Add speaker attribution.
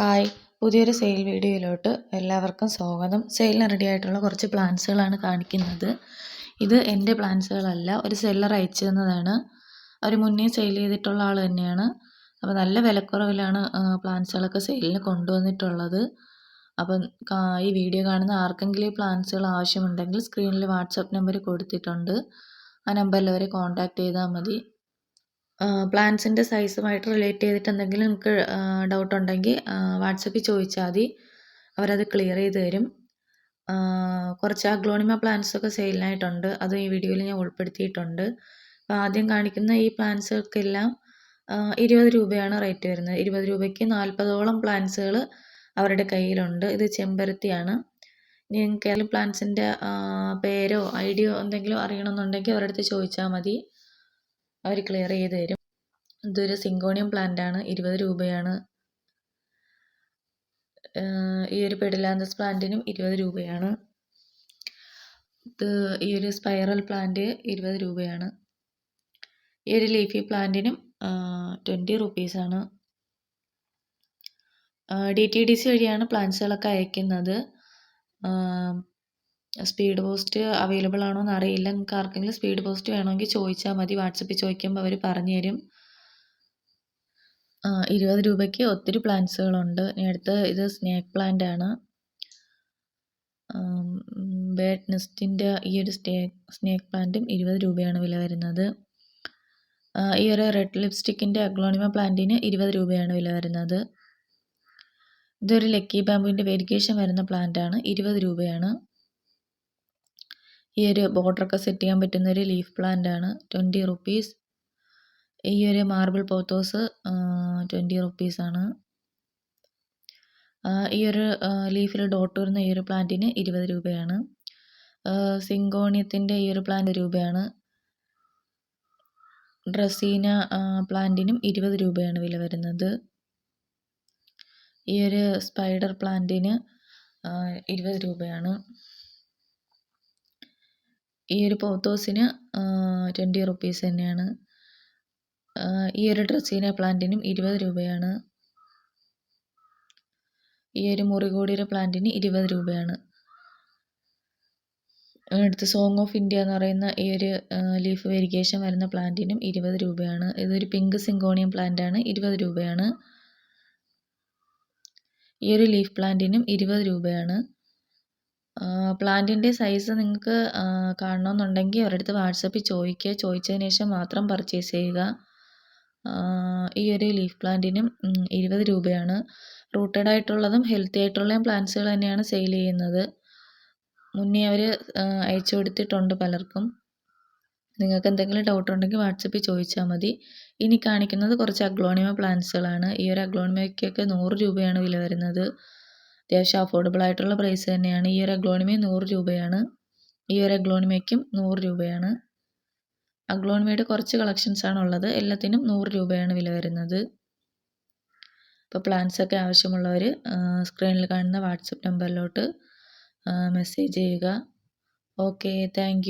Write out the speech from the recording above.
Speaker 1: Hi. പുതിയൊരു sale വീഡിയോയിലോട്ട് എല്ലാവർക്കും സ്വാഗതം. സെയിലിന് റെഡി ആയിട്ടുള്ള കുറച്ച് പ്ലാന്റ്സുകളാണ് കാണിക്കുന്നത്. ഇത് എന്റെ പ്ലാന്റ്സുകളല്ല ഒരു സെല്ലർ അയച്ചു തന്നതാണ് അവർ മുന്നേ സെയിൽ ചെയ്തിട്ടുള്ള ആൾ തന്നെയാണ്. അപ്പോൾ നല്ല വിലക്കുറവിലാണ് പ്ലാന്റ്സുകളൊക്കെ സെയിലിന് കൊണ്ടുവന്നിട്ടുള്ളത്. അപ്പം ഈ വീഡിയോ കാണുന്ന ആർക്കെങ്കിലും ഈ പ്ലാന്റ്സുകൾ ആവശ്യമുണ്ടെങ്കിൽ സ്ക്രീനിൽ വാട്സപ്പ് നമ്പർ കൊടുത്തിട്ടുണ്ട്. ആ നമ്പറിൽ അവരെ കോൺടാക്റ്റ് ചെയ്താൽ മതി. പ്ലാന്റ്സിന്റെ സൈസുമായിട്ട് റിലേറ്റ് ചെയ്തിട്ട് എന്തെങ്കിലും നിങ്ങൾക്ക് ഡൗട്ട് ഉണ്ടെങ്കിൽ വാട്സപ്പിൽ ചോദിച്ചാൽ മതി. അവരത് ക്ലിയർ ചെയ്ത് തരും. കുറച്ച് അഗ്ലോണിമ പ്ലാന്റ്സ് ഒക്കെ സെയിലിനായിട്ടുണ്ട് അത് ഈ വീഡിയോയിൽ ഞാൻ ഉൾപ്പെടുത്തിയിട്ടുണ്ട്. അപ്പോൾ ആദ്യം കാണിക്കുന്ന ഈ പ്ലാന്റ്സുകൾക്കെല്ലാം ഇരുപത് രൂപയാണ് റേറ്റ് വരുന്നത്. ഇരുപത് രൂപയ്ക്ക് നാൽപ്പതോളം പ്ലാന്റ്സുകൾ അവരുടെ കയ്യിലുണ്ട്. ഇത് ചെമ്പരത്തിയാണ്. നിങ്ങൾക്ക് പ്ലാന്റ്സിന്റെ പേരോ ഐഡിയോ എന്തെങ്കിലും അറിയണമെന്നുണ്ടെങ്കിൽ അവരുടെ അടുത്ത് ചോദിച്ചാൽ മതി. അവർ ക്ലിയർ ചെയ്ത് തരും. ഇതൊരു സിങ്കോണിയം പ്ലാന്റ് ആണ്. ഇരുപത് രൂപയാണ്. ഈ ഒരു പെഡിലാന്തസ് പ്ലാന്റിനും ഇരുപത് രൂപയാണ്. ഇത് ഈ ഒരു സ്പൈറൽ പ്ലാന്റ് ഇരുപത് രൂപയാണ്. ഈ ഒരു ലീഫി പ്ലാന്റിനും ട്വന്റി റുപ്പീസാണ് ഡി ടി ഡി സി വഴിയാണ് പ്ലാന്റ്സുകളൊക്കെ അയക്കുന്നത്. സ്പീഡ് പോസ്റ്റ് അവൈലബിൾ ആണോ എന്ന് അറിയില്ല. നിങ്ങൾക്ക് ആർക്കെങ്കിലും സ്പീഡ് പോസ്റ്റ് വേണമെങ്കിൽ ചോദിച്ചാൽ മതി. വാട്സപ്പിൽ ചോദിക്കുമ്പോൾ അവർ പറഞ്ഞു തരും. ഇരുപത് രൂപയ്ക്ക് ഒത്തിരി പ്ലാന്റ്സുകളുണ്ട്. അടുത്ത ഇത് സ്നേക്ക് പ്ലാന്റ് ആണ്. ബേഡ് നെസ്റ്റിന്റെ ഈ ഒരു സ്റ്റേ സ്നേക്ക് പ്ലാന്റും ഇരുപത് രൂപയാണ് വില വരുന്നത്. ഈ ഒരു റെഡ് ലിപ്സ്റ്റിക്കിന്റെ അഗ്ലോണിമ പ്ലാന്റിന് ഇരുപത് രൂപയാണ് വില വരുന്നത്. ഇതൊരു ലക്കി ബാമ്പുവിന്റെ വെരിഗേഷൻ വരുന്ന പ്ലാന്റ് ആണ് ഇരുപത് രൂപയാണ്. ഈ ഒരു ബോർഡറൊക്കെ സെറ്റ് ചെയ്യാൻ പറ്റുന്ന ഒരു ലീഫ് പ്ലാന്റ് ആണ്. ട്വന്റി റുപ്പീസ് ഈ ഒരു മാർബിൾ പോത്തോസ് ട്വന്റി റുപ്പീസാണ് ഈ ഒരു ലീഫിൽ ഡോട്ട് വരുന്ന ഈ ഒരു പ്ലാന്റിന് ഇരുപത് രൂപയാണ്. സിങ്കോണിയത്തിന്റെ ഈ ഒരു പ്ലാന്റ് രൂപയാണ്. ഡ്രസീന പ്ലാന്റിനും ഇരുപത് രൂപയാണ് വില വരുന്നത്. ഈ ഒരു സ്പൈഡർ പ്ലാന്റിന് ഇരുപത് രൂപയാണ്. ഈ ഒരു പോത്തോസിന് ട്വന്റി റുപ്പീസ് തന്നെയാണ്. ഈ ഒരു ഡ്രസ്സീന പ്ലാന്റിനും ഇരുപത് രൂപയാണ്. ഈ ഒരു മുറികൂടിയുടെ പ്ലാന്റിന് ഇരുപത് രൂപയാണ്. അടുത്ത് സോങ് ഓഫ് ഇന്ത്യ എന്ന് പറയുന്ന ഈ ഒരു ലീഫ് വെരിഗേഷൻ വരുന്ന പ്ലാന്റിനും ഇരുപത് രൂപയാണ്. ഇതൊരു പിങ്ക് സിങ്കോണിയം പ്ലാന്റ് ആണ് ഇരുപത് രൂപയാണ്. ഈ ഒരു ലീഫ് പ്ലാന്റിനും ഇരുപത് രൂപയാണ്. പ്ലാന്റിന്റെ സൈസ് നിങ്ങൾക്ക് കാണണമെന്നുണ്ടെങ്കിൽ അവരുടെ വാട്സപ്പിൽ ചോദിക്കുക. ചോദിച്ചതിന് ശേഷം മാത്രം പർച്ചേസ് ചെയ്യുക. ഈ ഒരു ലീഫ് പ്ലാന്റിനും ഇരുപത് രൂപയാണ്. റൂട്ടഡ് ആയിട്ടുള്ളതും ഹെൽത്തി ആയിട്ടുള്ളതും പ്ലാന്റ്സുകൾ തന്നെയാണ് സെയിൽ ചെയ്യുന്നത്. മുന്നേ അവർ അയച്ചു കൊടുത്തിട്ടുണ്ട് പലർക്കും. നിങ്ങൾക്ക് എന്തെങ്കിലും ഡൗട്ട് ഉണ്ടെങ്കിൽ വാട്സപ്പിൽ ചോദിച്ചാൽ മതി. ഇനി കാണിക്കുന്നത് കുറച്ച് അഗ്ലോണിമ പ്ലാന്റ്സുകളാണ്. ഈ ഒരു അഗ്ലോണിമയ്ക്കൊക്കെ നൂറ് രൂപയാണ് വില വരുന്നത്. അത്യാവശ്യം അഫോർഡബിൾ ആയിട്ടുള്ള പ്രൈസ് തന്നെയാണ്. ഈ ഒരു അഗ്ലോണിമ നൂറ് രൂപയാണ്. ഈ ഒരു അഗ്ലോണിമയ്ക്കും നൂറ് രൂപയാണ്. അഗ്ലോണിമയുടെ കുറച്ച് കളക്ഷൻസ് ആണ് ഉള്ളത്. എല്ലാത്തിനും നൂറ് രൂപയാണ് വില വരുന്നത്. ഇപ്പോൾ പ്ലാൻസ് ഒക്കെ ആവശ്യമുള്ളവർ സ്ക്രീനിൽ കാണുന്ന വാട്സപ്പ് നമ്പറിലോട്ട് മെസ്സേജ് ചെയ്യുക. Okay thank